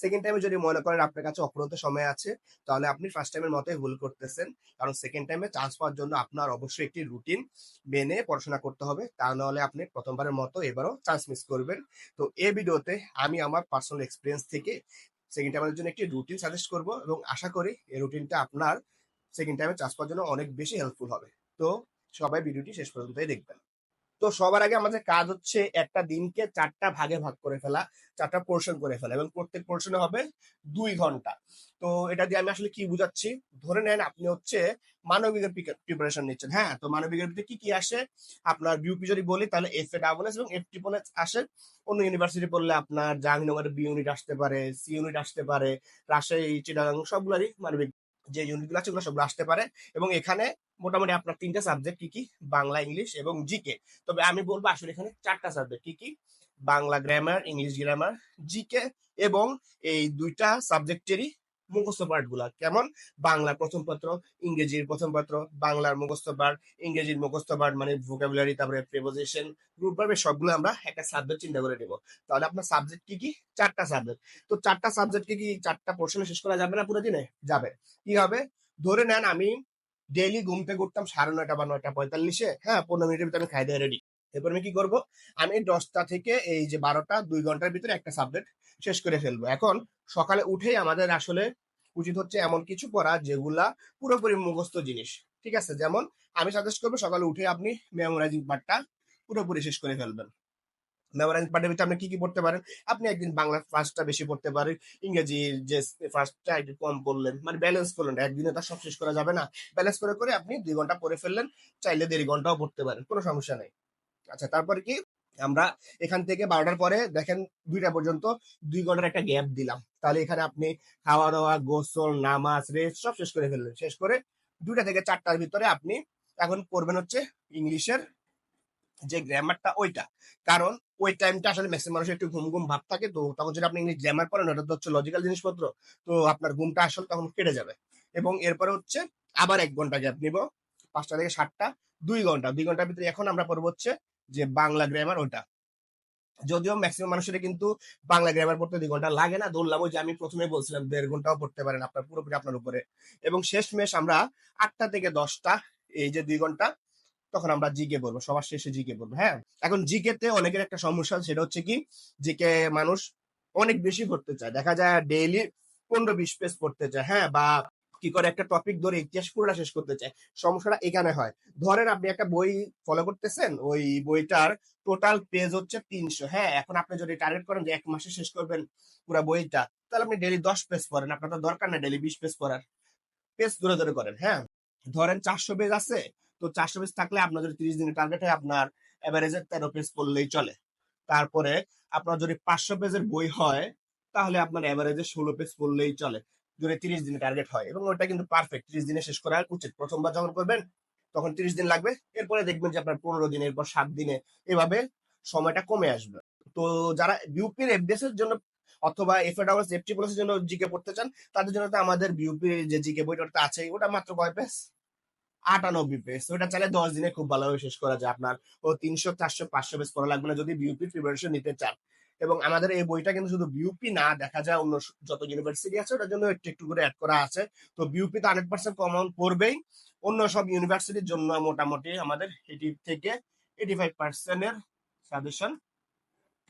Second টাইমে যদি মনে করেন আপনার কাছে অপরন্ত সময় আছে, তাহলে আপনি ফার্স্ট টাইমের মতোই ভুল করতেছেন। কারণ সেকেন্ড টাইমে চান্স পাওয়ার জন্য আপনার অবশ্যই একটি রুটিন মেনে পড়াশোনা করতে হবে। তা নাহলে আপনি প্রথমবারের মতো এবারও চান্স মিস করবেন। তো এই ভিডিওতে আমি আমার পার্সোনাল এক্সপিরিয়েন্স থেকে সেকেন্ড টাইমের জন্য একটি রুটিন সাজেস্ট করব এবং আশা করি এই রুটিনটা আপনার সেকেন্ড টাইমে চান্স পাওয়ার জন্য অনেক বেশি হেল্পফুল হবে। তো সবাই ভিডিওটি শেষ পর্যন্তই দেখবেন। তো সবার আগে আমাদের কাজ হচ্ছে একটা দিনকে চারটা ভাগে ভাগ করে ফেলা, চারটা পোর্শন করে ফেলা এবং প্রত্যেক পোর্শনে হবে দুই ঘণ্টা। তো এটা দিয়ে আমি আসলে কি বুঝাচ্ছি? ধরে নেন আপনি হচ্ছে মানবিকের প্রিপারেশন নিচ্ছেন হ্যাঁ? তো মানবিকের ভিতরে কি কি আসে? আপনার বিউপি যদি বলি তাহলে এফ এ ডাবল এবং এফ ট্রিপল এস আসে। অন্য ইউনিভার্সিটি পড়লে আপনার জাহাঙ্গীরনগরের বি ইউনিট আসতে পারে সি ইউনিট আসতে পারে, রাজশাহী, চিটাগাং সবগুলোরই মানবিক যে ইউনিটগুলো আছে ওগুলো সবগুলো আসতে পারে এবং এখানে মোটামুটি আপনার তিনটা সাবজেক্ট কি কি? বাংলা, ইংলিশ এবং জিকে তবে আমি বলব আসলে এখানে চারটা সাবজেক্ট কি কি? Bangla grammar English grammar GK এবং এই দুইটা সাবজেক্টেরই মুখস্থ পার্টগুলা কেমন? বাংলার প্রথম পত্র, ইংরেজির প্রথম পত্র, বাংলার মুখস্থ পার্ট ইংরেজির মুখস্থ পার্ট মানে ভোকাবুলারি তারপরে প্রেপোজিশন গ্রুপ ভার্বে সবগুলো আমরা একটা সাবজেক্ট চিন্তা করে নেব। তাহলে আপনার সাবজেক্ট কি কি? চারটা সাবজেক্ট তো চারটা সাবজেক্ট কি কি? চারটা পোর্শনে শেষ করা যাবে না পুরো দিনে? যাবে। কি হবে? ধরে নেন আমি ডেইলি ঘুম থেকে উঠতাম সাড়ে নয়টা বা নয়টা পঁয়তাল্লিশে হ্যাঁ পনেরো মিনিটের ভিতরে আমি খাই দিয়ে রেডি এরপর আমি কি করব? আমি দশটা থেকে এই যে বারোটা, দুই ঘণ্টার ভিতরে একটা সাবজেক্ট শেষ করে ফেলব। এখন সকালে উঠেই আমাদের আসলে উচিত হচ্ছে এমন কিছু করা যেগুলা পুরোপুরি মুখস্থ জিনিস, ঠিক আছে? যেমন আমি সাজেস্ট করব সকালে উঠে আপনি মেমোরাইজিং পার্টটা পুরোপুরি শেষ করে ফেলবেন। মেমোরাইজিং পার্টের ভিতরে আপনি কি কি পড়তে পারেন? আপনি একদিন বাংলা ফার্স্টটা বেশি পড়তে পারেন, ইংরেজি যে ফার্স্টটা একটু কম পড়লেন মানে ব্যালেন্স করলেন, একদিনে তার সব শেষ করা যাবে না। ব্যালেন্স করে করে আপনি দুই ঘণ্টা পড়ে ফেললেন, চাইলে দেড় ঘন্টাও পড়তে পারেন, কোনো সমস্যা নেই। আচ্ছা তারপরে কি? আমরা এখান থেকে বারোটার পরে দেখেন দুইটা পর্যন্ত দুই ঘণ্টার একটা গ্যাপ দিলাম। তাহলে এখানে আপনি খাওয়া দাওয়া গোসল, নামাজ রেস্ট সব শেষ করে ফেললেন। শেষ করে দুইটা থেকে চারটার ভিতরে আপনি এখন পড়বেন হচ্ছে ইংলিশের যে গ্রামারটা ওইটা। কারণ ওই টাইমটা আসলে ম্যাক্সিমাম মানুষের একটু ঘুম ঘুম ভাব থাকে, তো তখন যদি আপনি ইংলিশ গ্রামার পড়েন, ওটা তো হচ্ছে লজিক্যাল জিনিসপত্র, তো আপনার ঘুমটা আসলে তখন কেটে যাবে। এবং এরপরে হচ্ছে আবার এক ঘণ্টা গ্যাপ নিব, পাঁচটা থেকে সাতটা, দুই ঘণ্টা। দুই ঘণ্টার ভিতরে এখন আমরা পড়ব হচ্ছে যে বাংলা গ্রামার ওটা যদিও ম্যাক্সিমাম মানুষের কিন্তু বাংলা গ্রামার পড়তে দুই ঘণ্টা লাগে না, ধরলাম ওই যে আমি প্রথমে বলছিলাম দেড় ঘন্টাও পড়তে পারেন আপনার পুরোপুরি আপনার উপরে। এবং শেষ মেশ আমরা আটটা থেকে দশটা, এই যে দুই ঘণ্টা তখন আমরা জিকে বলব, সবার শেষে জিকে বলব হ্যাঁ? এখন জিকে তে অনেকের একটা সমস্যা সেটা হচ্ছে কি? জিকে মানুষ অনেক বেশি পড়তে চায়। দেখা যায় ডেইলি পনেরো বিশ পেজ পড়তে চায় হ্যাঁ? বা কি করে একটা টপিক ধরে ইতিহাস পুরোটা শেষ করতে চায়। সমস্যাটা এখানে হয়। ধরেন আপনি একটা বই ফলো করতেছেন, ওই বইটার টোটাল পেজ হচ্ছে তিনশো হ্যাঁ? এখন আপনি যদি টার্গেট করেন যে এক মাসে শেষ করবেন পুরো বইটা, তাহলে আপনি ডেলি দশ পেজ পড়েন। আপনার তো দরকার না ডেলি বিশ পেজ পড়ার। পেজ ধরে ধরে করেন হ্যাঁ? ধরেন চারশো পেজ আছে তো চারশো পিস থাকলে আপনার যদি তিরিশ দিনের টার্গেট হয় আপনার অ্যাভারেজের তেরো পেজ করলেই চলে। তারপরে আপনার যদি পাঁচশো পেজের বই হয়, তাহলে আপনার অ্যাভারেজে ষোলো পেজ পড়লেই চলে, যদি তিরিশ দিনের টার্গেট হয়। এবং ওটা কিন্তু পারফেক্ট তিরিশ দিনে শেষ করা উচিত প্রথমবার যখন করবেন, তখন তিরিশ দিন লাগবে। এরপরে দেখবেন যে আপনার পনেরো দিন এরপর সাত দিনে এভাবে সময়টা কমে আসবে। তো যারা বিউপির এফডিএস এর জন্য অথবা এফ এফএডাবলস এফটি প্লাসের জন্য জিকে পড়তে চান, তাদের জন্য তো আমাদের বিউপির যে জিকে বইটা আছে ওটা মাত্র কয় পেজ আটানব্বই পেজ ওটা চাইলে দশ দিনে খুব ভালোভাবে শেষ করা যায়। আপনার ও তিনশো, চারশো, পাঁচশো পেজ পড়া লাগবে না যদি বিউপি প্রিপারেশন নিতে চান। এবং আমাদের এই বইটা কিন্তু শুধু বিউপি না, দেখা যায় অন্য যত ইউনিভার্সিটি আছে, ওটার জন্য একটু একটু করে অ্যাড করা আছে। তো বিউপি তো হান্ড্রেড পার্সেন্ট কমন পড়বেই। অন্য সব ইউনিভার্সিটির জন্য মোটামুটি আমাদের এইটি থেকে এইটি ফাইভ পার্সেন্টের সাজেশন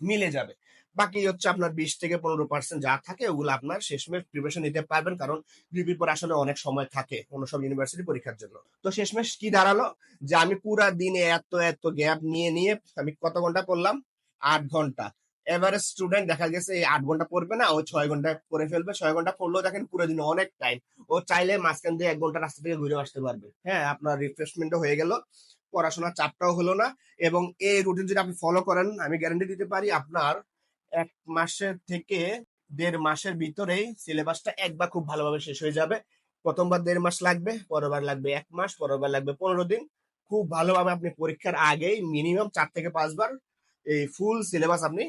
মিলে যাবে। বাকি হচ্ছে আপনার বিশ থেকে পনেরো পার্সেন্ট যা থাকে, ওগুলো আপনার শেষমেশ প্রিপারেশন নিতে পারবেন। কারণ বিউপির পর আসলে অনেক সময় থাকে অন্য সব ইউনিভার্সিটি পরীক্ষার জন্য। তো শেষমেশ কি দাঁড়াল? যে আমি পুরা দিনে এত এত গ্যাপ নিয়ে নিয়ে আমি কত ঘণ্টা পড়লাম? আট ঘণ্টা। এভারেজ স্টুডেন্ট দেখা গেছে এই আট ঘণ্টা পড়বে না, ও ছয় ঘণ্টা পড়ে ফেলবে, ছয় ঘণ্টা পড়লেও দেখেন পুরো দিনে অনেক টাইম ও চাইলে মাঝখান দিয়ে এক ঘণ্টা রাস্তা থেকে ঘুরে আসতে পারবে। হ্যাঁ আপনার রিফ্রেশমেন্টও হয়ে গেল, পড়াশোনার চাপটাও হলো না। এবং এই রুটিন যদি আপনি ফলো করেন, আমি গ্যারান্টি দিতে পারি আপনার এক মাসের থেকে দেড় মাসের ভিতরেই সিলেবাসটা একবার খুব ভালোভাবে শেষ হয়ে যাবে। প্রথমবার দেড় মাস লাগবে, পরেরবার লাগবে এক মাস, পরেরবার লাগবে পনেরো দিন। খুব ভালোভাবে আপনি পরীক্ষার আগেই মিনিমাম চার থেকে পাঁচবার এই ফুল সিলেবাস আপনি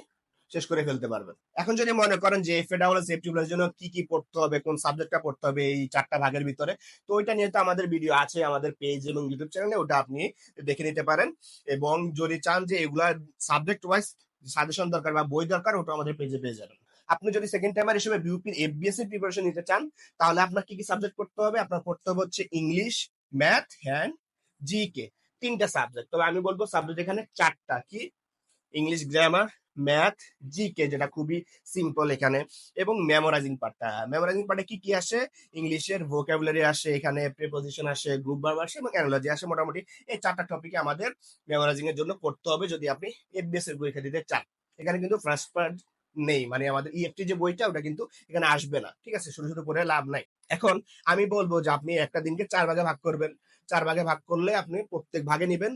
শেষ করে ফেলতে পারবেন। এখন যদি মনে করেন যে এফএডাবল সেফটি প্লাস জন্য কি কি পড়তে হবে, কোন সাবজেক্টটা পড়তে হবে এই চারটা ভাগের ভিতরে, তো ওইটা নিয়ে তো আমাদের ভিডিও আছে, আমাদের পেজ এবং ইউটিউব চ্যানেলে ওটা আপনি দেখে নিতে পারেন। এবং যদি চান যে এগুলা সাবজেক্ট ওয়াইজ সাজেশন দরকার বা বই দরকার, ওটা আমাদের পেজে পেয়ে যাবেন। আপনি যদি সেকেন্ড টাইমার হিসেবে বিউপির এফবিএসসি প্রিপারেশন নিতে চান, তাহলে আপনার কি কি সাবজেক্ট করতে হবে? আপনার পড়তে হবে হচ্ছে English math and G K তিনটা সাবজেক্ট তবে আমি বলব সাবজেক্ট এখানে চারটা। কি? ইংলিশ গ্রামার ম্যাথ জিকে যেটা খুবই সিম্পল এখানে, এবং মেমোরাইজিং পার্টটা মেমোরাইজিং পার্টে কি কি আসে? ইংলিশের ভোকাবুলারি আসে, এখানে প্রিপোজিশন আসে গ্রুপ ভার্ব আসে, এবং অ্যানালজি আসে। মোটামুটি এই চারটা টপিকে আমাদের মেমোরাইজিং এর জন্য পড়তে হবে যদি আপনি এফবিএস এর পরীক্ষা দিতে চান। এখানে কিন্তু ফার্স্ট পার্ট নেই মানে আমাদের ইএফটি যে বইটা, ওটা কিন্তু এখানে আসবে না। ঠিক আছে? শুধু শুধু পড়ে লাভ নাই। এখন আমি বলব যে আপনি একটা দিনকে চার ভাগে ভাগ করবেন। চার ভাগে ভাগ করলে আপনি প্রত্যেক ভাগে নেবেন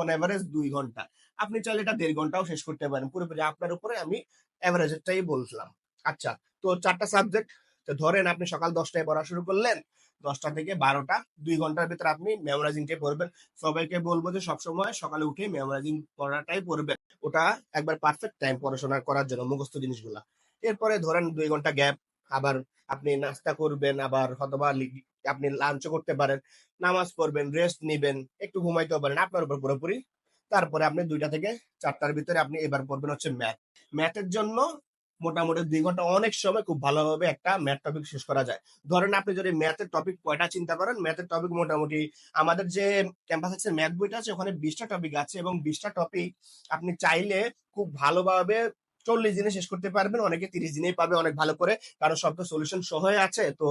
অন এভারেজ দুই ঘণ্টা। আপনি চাইলে এটা দেড় ঘন্টাও শেষ করতে পারেন। পুরোপুরি আপনার উপরে আমি অ্যাভারেজটাই বলছিলাম। আচ্ছা তো চারটা সাবজেক্ট তো ধরেন আপনি সকাল দশটায় পড়া শুরু করলেন, দশটা থেকে বারোটা, দুই ঘণ্টার ভিতরে আপনি মেমোরাইজিংটা পড়বেন। সবাইকে বলব যে সবসময় সকালে উঠে মেমোরাইজিং পড়াটাই পড়বেন। ওটা একবার পারফেক্ট টাইম পড়াশোনা করার জন্য মুখস্থ জিনিসগুলা। এরপরে ধরেন দুই ঘণ্টা গ্যাপ আবার আপনি নাস্তা করবেন, আবার হয়তোবা লি- আপনি লাঞ্চ করতে পারেন, নামাজ পড়বেন রেস্ট নিবেন, একটু ঘুমাইতেও পারেন, আপনার উপর পুরোপুরি। তারপরে আপনি দুইটা থেকে চারটার ভিতরে আপনি এবার পড়বেন হচ্ছে ম্যাথ ম্যাথের জন্য মোটামুটি দুই ঘণ্টা অনেক সময় খুব ভালোভাবে একটা ম্যাথ টপিক শেষ করা যায়। ধরেন আপনি যদি ম্যাথের টপিক কয়টা চিন্তা করেন ম্যাথের টপিক মোটামুটি আমাদের যে ক্যাম্পাস আছে ম্যাথ বইটা আছে, ওখানে বিশটা টপিক আছে এবং বিশটা টপিক আপনি চাইলে খুব ভালোভাবে চল্লিশ দিনে শেষ করতে পারবেন, অনেকে তিরিশ দিনেই পাবে অনেক ভালো করে। কারণ সব তো সলিউশন সহ আছে, তো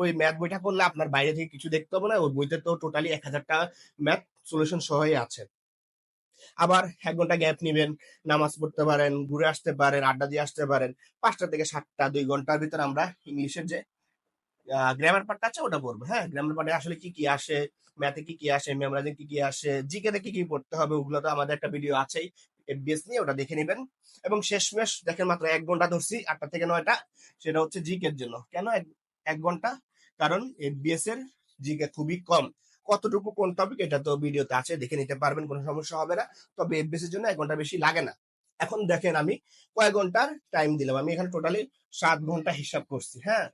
ওই ম্যাথ বইটা করলে আপনার বাইরে থেকে কিছু দেখতে হবে না, ওই বইতে তো টোটালি এক হাজারটা ম্যাথ সলিউশন সহই আছে। আবার এক ঘণ্টা গ্যাপ নেবেন, নামাজ পড়তে পারেন, ঘুরে আসতে পারেন, আড্ডা দিয়ে আসতে পারেন, পাঁচটা থেকে সাতটা, দুই ঘণ্টার ভিতরে আমরা ইংলিশের যে গ্রামার পার্টটা আছে, ওটা পড়ব। হ্যাঁ গ্রামার পার্টে আসলে কি কি আসে ম্যাথে কি কি আসে মেমোরাইজিং কি কি আসে জিকে কি কি পড়তে হবে, ওগুলো তো আমাদের একটা ভিডিও আছেই। এফবিএস নিয়ে ওটা দেখে নেবেন। এবং শেষমেশ দেখেন মাত্র এক ঘণ্টা ধরছি, আটটা থেকে নয়টা, সেটা হচ্ছে জিকের জন্য। কেন এক ঘণ্টা? কারণ এফবিএস এর জিকে খুবই কম। কতটুকু কোন টপিক এটা তো ভিডিওতে আছে, দেখে নিতে পারবেন, কোনো সমস্যা হবে না। তবে এফবিএস এর জন্য এক ঘণ্টা বেশি লাগে না। এখন দেখেন আমি কয় ঘণ্টার টাইম দিলাম? আমি এখানে টোটালি সাত ঘণ্টা হিসাব করছি হ্যাঁ?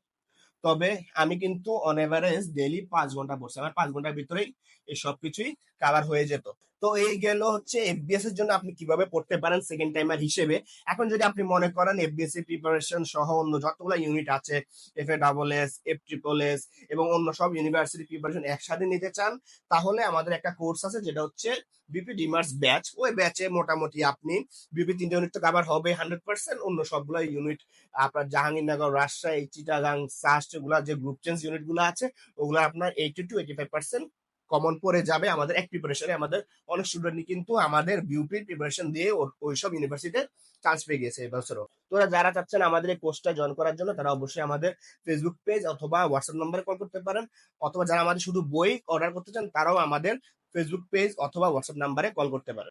তবে আমি কিন্তু অন এভারেজ ডেইলি পাঁচ ঘণ্টা পড়ছি। আমার পাঁচ ঘণ্টার ভিতরেই এই সব কিছুই কাভার হয়ে যেত। তো এই গেল হচ্ছে এফবিএস এর জন্য আপনি কীভাবে পড়তে পারেন সেকেন্ড টাইমার হিসেবে। এখন যদি আপনি মনে করেন এফবিএস এর প্রিপারেশন সহ অন্য যতগুলো ইউনিট আছে F A double S F triple S এবং অন্য সব ইউনিভার্সিটি প্রিপারেশন একসাথে নিতে চান, তাহলে আমাদের একটা কোর্স আছে যেটা হচ্ছে বিপি ডিমার্স ব্যাচ ওই ব্যাচে মোটামুটি আপনি বিপি তিনটে ইউনিট তো কাভার হবে হান্ড্রেড পার্সেন্ট অন্য সবগুলো ইউনিট আপনার জাহাঙ্গীরনগর, রাজশাহী, চিটাগাং সাস্ট যে গ্রুপ চেঞ্জ ইউনিটগুলো আছে, ওগুলো আপনার eighty two eighty five percent common পড়ে যাবে আমাদের এক প্রিপারেশনে আমাদের অনেক স্টুডেন্টই কিন্তু আমাদের বিউপি প্রিপারেশন দিয়ে ওই ওইসব ইউনিভার্সিটির চান্স পেয়ে গেছে এবছরও তোরা যারা চাচ্ছেন আমাদের এই কোর্সটা জয়েন করার জন্য, তারা অবশ্যই আমাদের ফেসবুক পেজ অথবা হোয়াটসঅ্যাপ নম্বরে কল করতে পারেন। অথবা যারা আমাদের শুধু বই অর্ডার করতে চান, তারাও আমাদের ফেসবুক পেজ অথবা হোয়াটসঅ্যাপ নাম্বারে কল করতে পারেন।